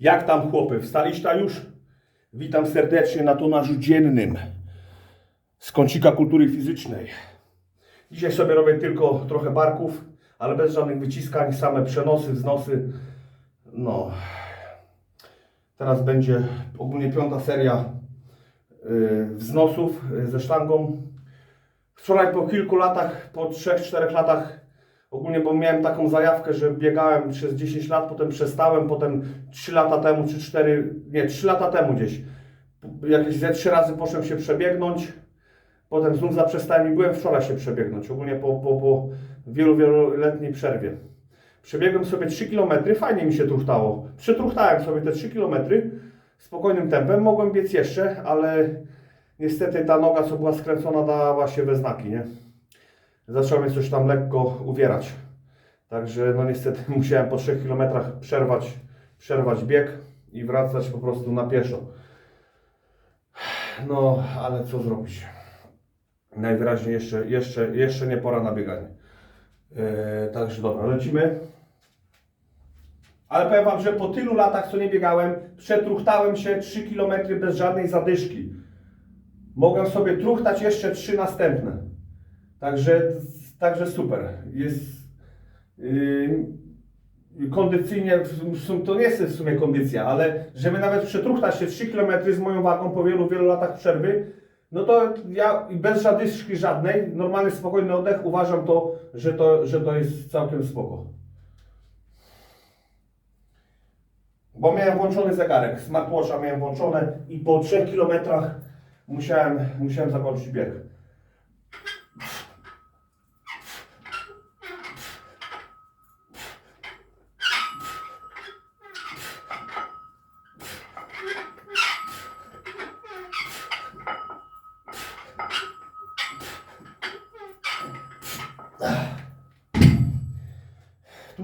Jak tam chłopy, wstaliście już? Witam serdecznie na tonażu dziennym z kącika kultury fizycznej. Dzisiaj sobie robię tylko trochę barków, ale bez żadnych wyciskań, same przenosy, wznosy. No. Teraz będzie ogólnie piąta seria y, wznosów y, ze sztangą. Wczoraj po kilku latach, po 3-4 latach, ogólnie bo miałem taką zajawkę, że biegałem przez 10 lat, potem przestałem, potem 3 lata temu czy 4, nie 3 lata temu gdzieś, jakieś ze 3 razy poszedłem się przebiegnąć, potem znów zaprzestałem i byłem wczoraj się przebiegnąć, ogólnie po, po, po wielu, wieloletniej przerwie. Przebiegłem sobie 3 km, fajnie mi się truchtało. Przetruchtałem sobie te 3 km spokojnym tempem, mogłem biec jeszcze, ale niestety ta noga, co była skręcona, dała się we znaki, nie? Zacząłem mnie coś tam lekko uwierać. Także no niestety musiałem po 3 km przerwać, przerwać bieg i wracać po prostu na pieszo. No, ale co zrobić? Najwyraźniej jeszcze, jeszcze, jeszcze nie pora na bieganie. Eee, także dobra, lecimy. Ale powiem Wam, że po tylu latach, co nie biegałem, przetruchtałem się 3 km bez żadnej zadyszki. Mogę sobie truchtać jeszcze 3 następne. Także, także super. Jest yy, kondycyjnie, to nie jest w sumie kondycja, ale żeby nawet przetruchtać się 3 km z moją wagą po wielu, wielu latach przerwy, no to ja bez zadyszki żadnej, normalny, spokojny oddech, uważam to, że to, że to jest całkiem spoko. Bo miałem włączony zegarek, smartwatcha miałem włączone i po 3 km musiałem, musiałem zakończyć bieg.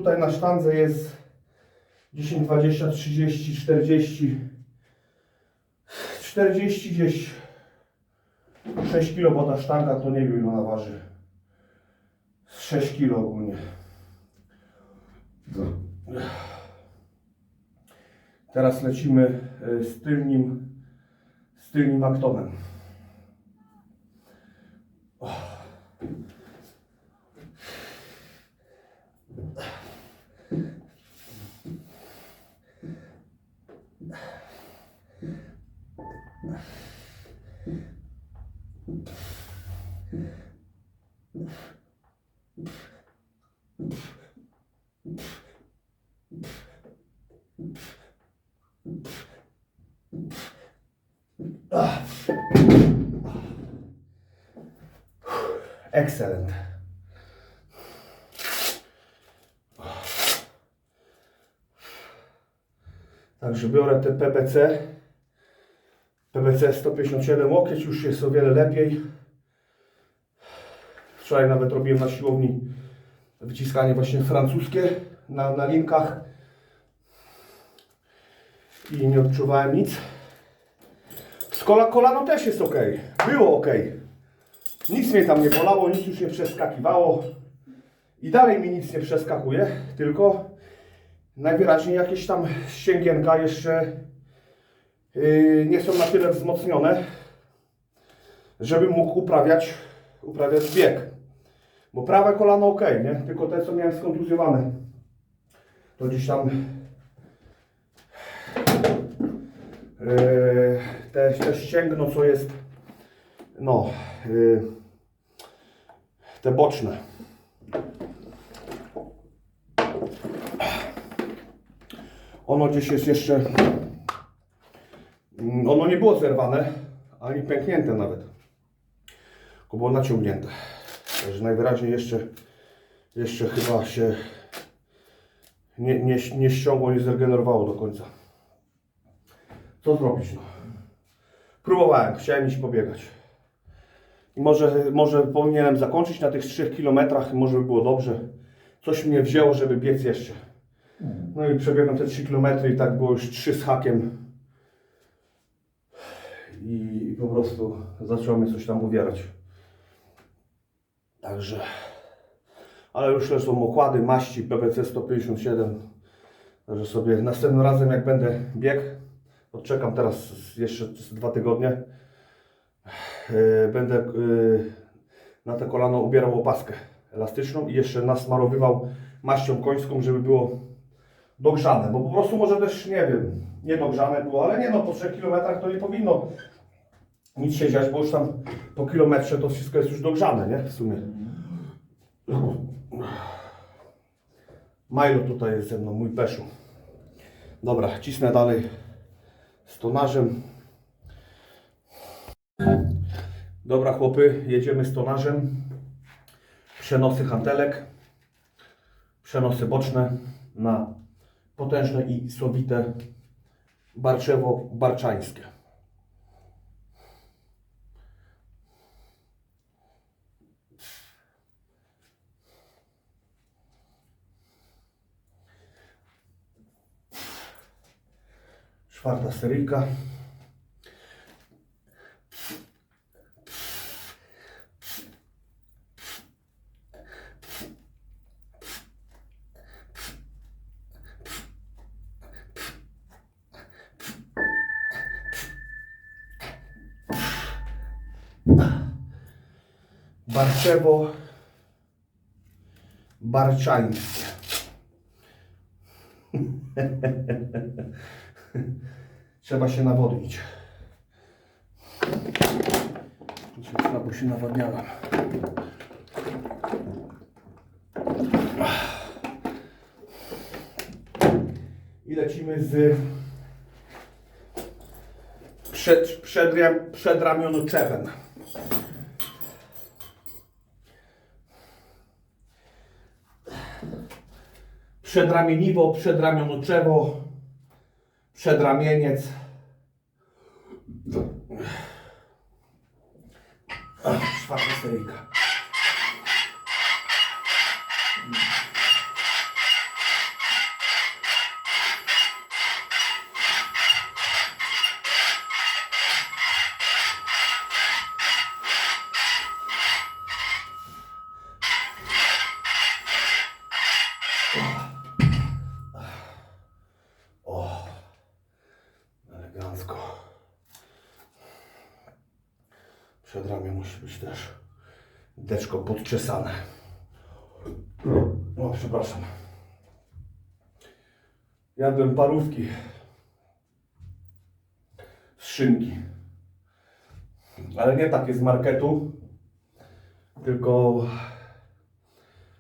Tutaj na sztandze jest 10, 20, 30, 40, 40 gdzieś 6 kg, bo ta sztanga to nie wiem ile ona waży. 6 kg ogólnie. Teraz lecimy e, z tylnim, z tylnim aktonem. Excellent. Także biorę te PBC. PBC 157 łokieć, już jest o wiele lepiej. Wczoraj nawet robiłem na siłowni wyciskanie właśnie francuskie na, na linkach i nie odczuwałem nic. Z kola, kolano też jest ok. Było ok. Nic mnie tam nie bolało, nic już nie przeskakiwało. I dalej mi nic nie przeskakuje, tylko najwyraźniej jakieś tam ścięgienka jeszcze yy, nie są na tyle wzmocnione, żeby mógł uprawiać, uprawiać bieg. Bo prawe kolano ok, nie? Tylko te, co miałem skontuzjowane, to gdzieś tam yy, te, te ścięgno, co jest, no, yy, te boczne. Ono gdzieś jest jeszcze, mm, ono nie było zerwane, ani pęknięte nawet, tylko było naciągnięte. Także najwyraźniej jeszcze, jeszcze chyba się nie, nie, nie ściągło, nie zregenerowało do końca. Co zrobić? No? Próbowałem, chciałem iść pobiegać. I może, może powinienem zakończyć na tych 3 kilometrach, może by było dobrze. Coś mnie wzięło, żeby biec jeszcze. No i przebiegłem te 3 km i tak było już 3 z hakiem. I, I po prostu zaczęło mnie coś tam uwierać. Także. Ale już leżą okłady, maści, BBC 157. Także sobie następnym razem jak będę biegł, odczekam teraz jeszcze dwa tygodnie, yy, będę yy, na te kolano ubierał opaskę elastyczną i jeszcze nasmarowywał maścią końską, żeby było dogrzane, bo po prostu może też, nie wiem, nie dogrzane było, ale nie no, po 3 km to nie powinno nic się dziać, bo już tam po kilometrze to wszystko jest już dogrzane, nie? W sumie. Milo tutaj jest ze mną, mój peszu. Dobra, cisnę dalej z tonażem. Dobra chłopy, jedziemy z tonażem. Przenosy hantelek, przenosy boczne na potężne i słowite barczewo far tasterica Barcevo Barciain Trzeba się nawodnić. Dzisiaj słabo się nawadniałem. I lecimy z przed, przedram, przedramionoczewem. Przedramieniwo, przedramionoczewo, przedramieniec. Czwarta seryjka. O, elegancko. Przed ramię musi być też podczesane. O, przepraszam. Jadłem parówki z szynki. Ale nie takie z marketu, tylko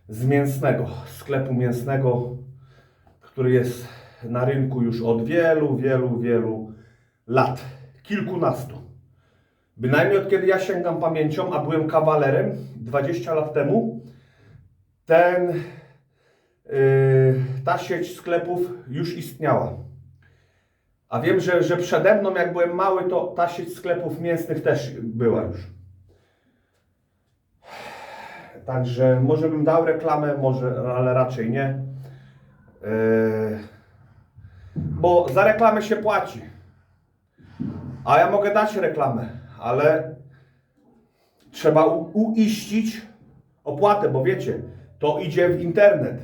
z mięsnego, sklepu mięsnego, który jest na rynku już od wielu, wielu, wielu lat. Kilkunastu. Bynajmniej od kiedy ja sięgam pamięcią, a byłem kawalerem 20 lat temu, ten, yy, ta sieć sklepów już istniała. A wiem, że, że przede mną, jak byłem mały, to ta sieć sklepów mięsnych też była już. Także może bym dał reklamę, może, ale raczej nie. Yy, bo za reklamę się płaci. A ja mogę dać reklamę, ale trzeba uiścić opłatę, bo wiecie, to idzie w internet,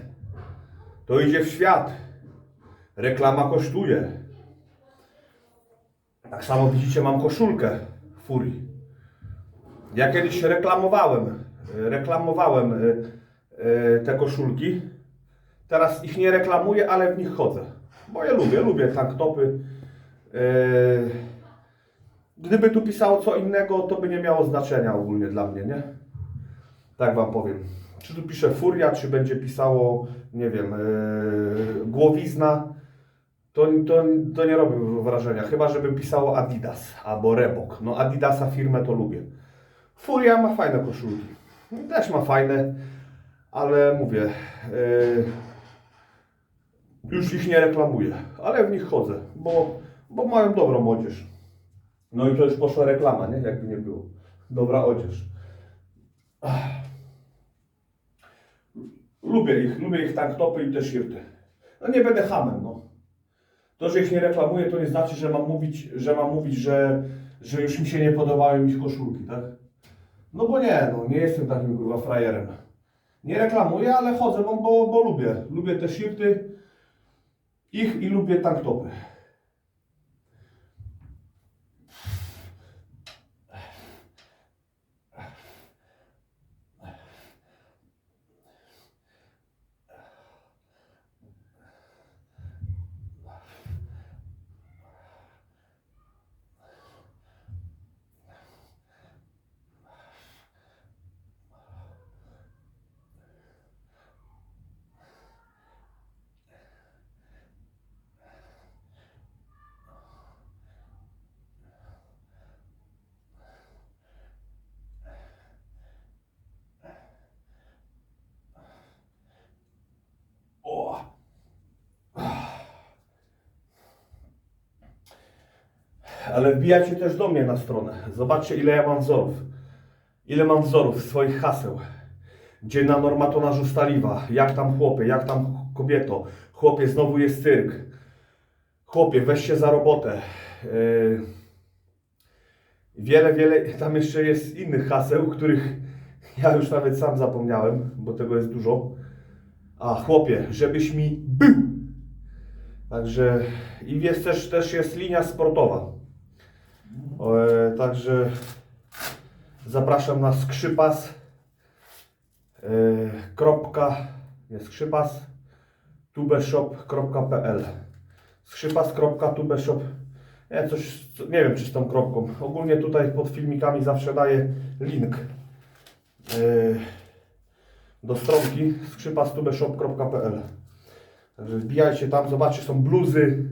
to idzie w świat. Reklama kosztuje. Tak samo widzicie, mam koszulkę Furii. Ja kiedyś reklamowałem, reklamowałem y, y, te koszulki. Teraz ich nie reklamuję, ale w nich chodzę. Bo ja lubię, lubię tanktopy. Yy, Gdyby tu pisało co innego, to by nie miało znaczenia ogólnie dla mnie, nie? Tak wam powiem. Czy tu pisze furia, czy będzie pisało, nie wiem, yy, głowizna, to, to, to nie robi wrażenia. Chyba, żeby pisało Adidas albo Reebok. No Adidasa firmę to lubię. Furia ma fajne koszulki. Też ma fajne, ale mówię, yy, już ich nie reklamuję, ale w nich chodzę, bo, bo mają dobrą odzież. No i to już poszła reklama, nie? Jakby nie było. Dobra odzież. Lubię ich, lubię ich tanktopy i te shirty. No nie będę hamem, no. To, że ich nie reklamuję, to nie znaczy, że mam mówić, że mam mówić, że, że już mi się nie podobają ich koszulki, tak? No bo nie, no nie jestem takim kurwa frajerem. Nie reklamuję, ale chodzę, bo, bo, bo lubię. Lubię te shirty. Ich i lubię tanktopy. O! Ale wbijajcie też do mnie na stronę. Zobaczcie, ile ja mam wzorów. Ile mam wzorów swoich haseł. Gdzie na normatonażu staliwa. Jak tam chłopie, jak tam kobieto. Chłopie, znowu jest cyrk. Chłopie, weź się za robotę. Yy... Wiele, wiele, tam jeszcze jest innych haseł, których ja już nawet sam zapomniałem, bo tego jest dużo. A chłopie, żebyś mi był. Także i jest też, też jest linia sportowa. E, także zapraszam na skrzypas. E, kropka, nie skrzypas, tubeshop.pl skrzypas.tubeshop nie, coś, co- nie wiem czy z tą kropką. Ogólnie tutaj pod filmikami zawsze daję link e, do stronki skrzypastubeshop.pl Także wbijajcie tam, zobaczcie, są bluzy,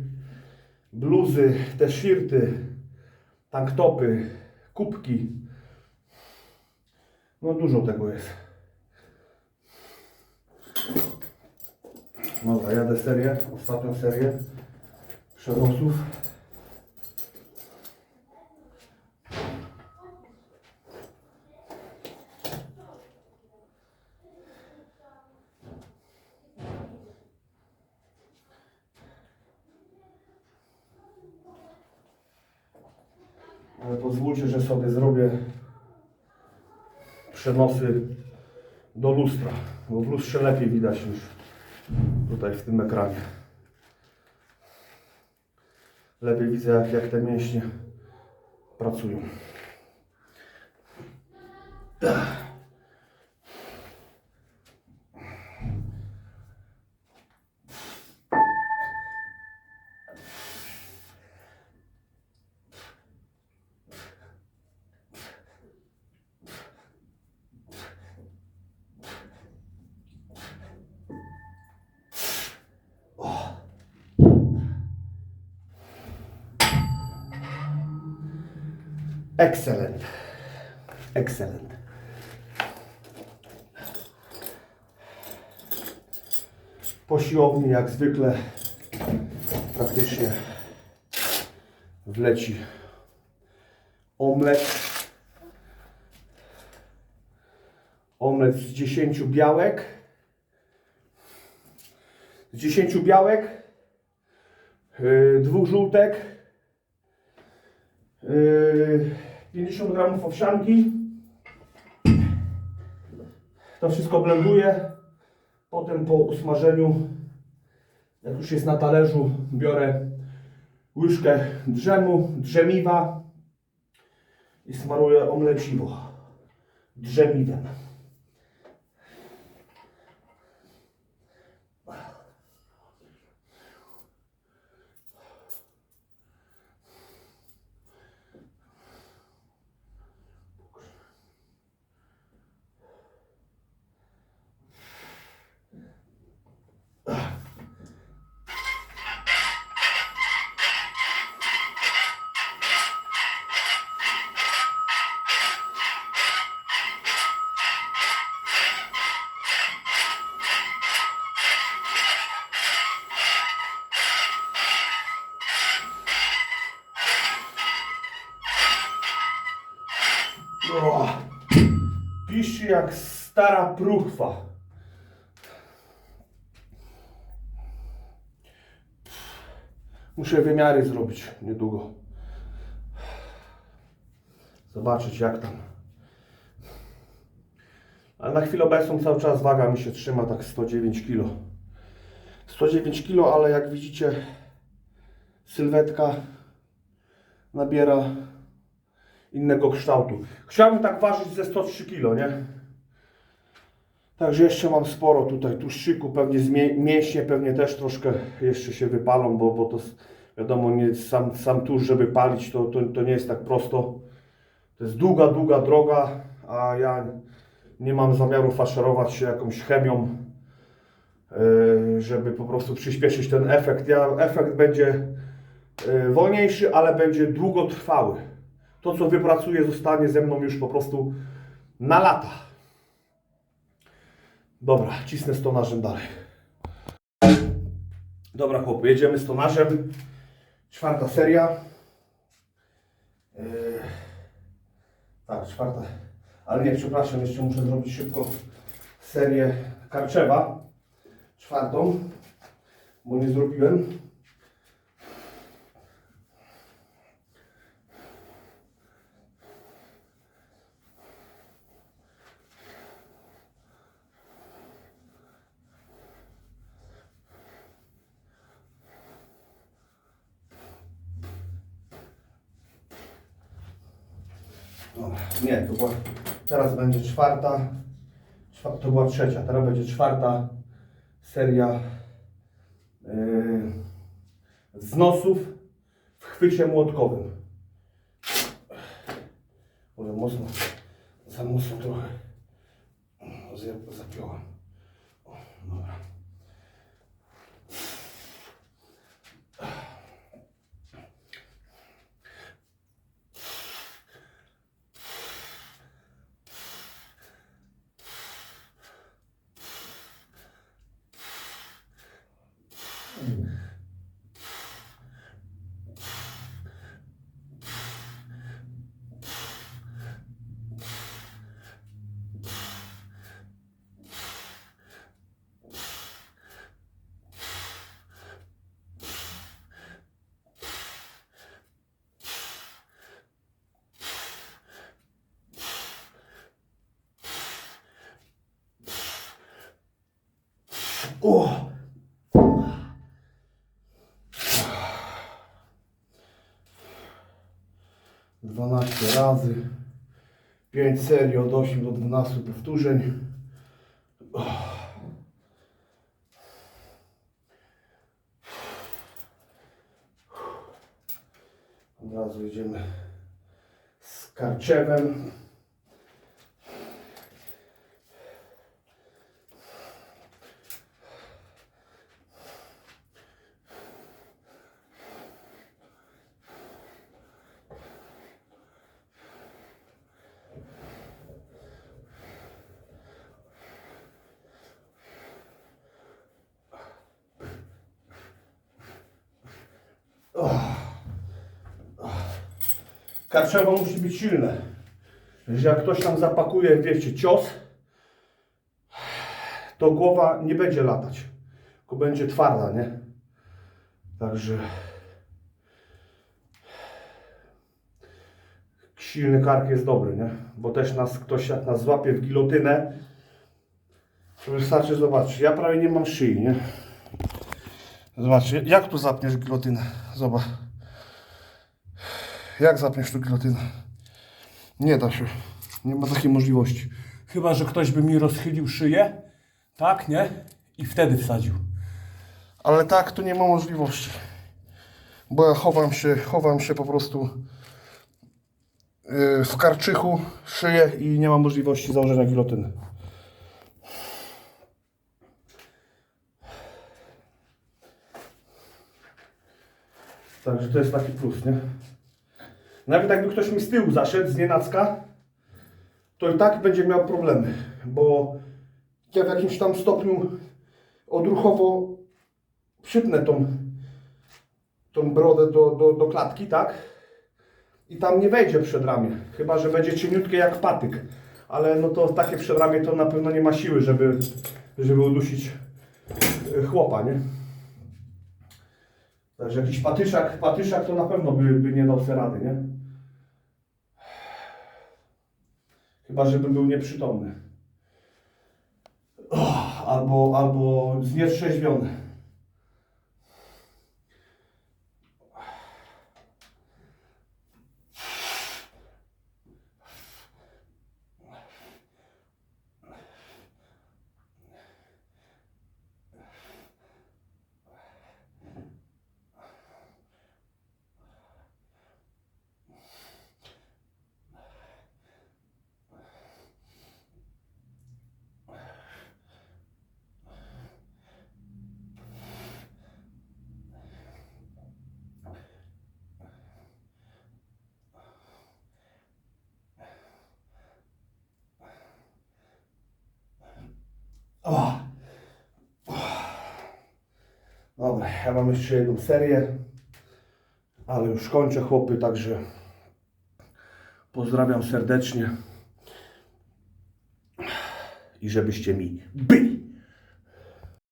bluzy, te shirty, tanktopy, kubki. No dużo tego jest. Dobra, jadę serię, ostatnią serię przewozów. Ale pozwólcie, że sobie zrobię przenosy do lustra, bo w lustrze lepiej widać niż tutaj w tym ekranie. Lepiej widzę, jak, jak te mięśnie pracują. Excellent. Po siłowni jak zwykle praktycznie wleci omlet. Omlet z 10 białek. Z 10 białek, yy, dwóch żółtek, Yy, 50 gramów owsianki. To wszystko blenduję. Potem po usmażeniu, jak już jest na talerzu, biorę łyżkę drzemu, drzemiwa i smaruję omleciwo drzemiwem. Jak stara próchwa. Muszę wymiary zrobić niedługo. Zobaczyć jak tam. Ale na chwilę obecną cały czas waga mi się trzyma tak 109 kg. 109 kg, ale jak widzicie, sylwetka nabiera innego kształtu. Chciałbym tak ważyć ze 103 kg, nie? Także jeszcze mam sporo tutaj tłuszczyku, pewnie mięśnie pewnie też troszkę jeszcze się wypalą, bo, bo to wiadomo, nie, sam, sam tłuszcz, żeby palić, to, to, to nie jest tak prosto. To jest długa, długa droga, a ja nie mam zamiaru faszerować się jakąś chemią, yy, żeby po prostu przyspieszyć ten efekt. Ja, efekt będzie yy, wolniejszy, ale będzie długotrwały. To, co wypracuję, zostanie ze mną już po prostu na lata. Dobra, cisnę stonarzem dalej. Dobra, chłopy, jedziemy stonarzem. Czwarta seria. Yy, tak, czwarta. Ale nie, przepraszam, jeszcze muszę zrobić szybko serię Karczewa. Czwartą, bo nie zrobiłem. Dobra, nie, to była, teraz będzie czwarta, czwa- to była trzecia, teraz będzie czwarta seria yy, w chwycie młotkowym. Może mocno, za mocno trochę zja- zapiąłem. O, dobra. O! Dwanaście razy. Pięć serii od 8 do 12 powtórzeń. Od razu jedziemy z karczewem. Karczewo musi być silne. Że jak ktoś tam zapakuje, wiecie, cios, to głowa nie będzie latać, tylko będzie twarda, nie? Także silny kark jest dobry, nie? Bo też nas ktoś jak nas złapie w gilotynę, wystarczy zobaczyć. Ja prawie nie mam szyi, nie? Zobaczcie, jak tu zapniesz gilotynę? Zobacz. Jak zapniesz tu gilotynę? Nie da się. Nie ma takiej możliwości. Chyba, że ktoś by mi rozchylił szyję. Tak, nie? I wtedy wsadził. Ale tak, tu nie ma możliwości. Bo ja chowam się, chowam się po prostu yy, w karczychu, szyję i nie ma możliwości założenia gilotyny. Także to jest taki plus, nie? Nawet jakby ktoś mi z tyłu zaszedł, z nienacka, to i tak będzie miał problemy, bo ja w jakimś tam stopniu odruchowo przypnę tą, tą brodę do, do, do klatki, tak? I tam nie wejdzie przedramię, chyba że będzie cieniutkie jak patyk. Ale no to takie przedramię to na pewno nie ma siły, żeby, żeby udusić y, chłopa, nie? Także jakiś patyszak, patyszak to na pewno by, by nie dał sobie rady, nie? Chyba, żebym był nieprzytomny. O, albo, albo znietrzeźwiony. O. Dobra, ja mam jeszcze jedną serię, ale już kończę chłopy, także pozdrawiam serdecznie i żebyście mi byli.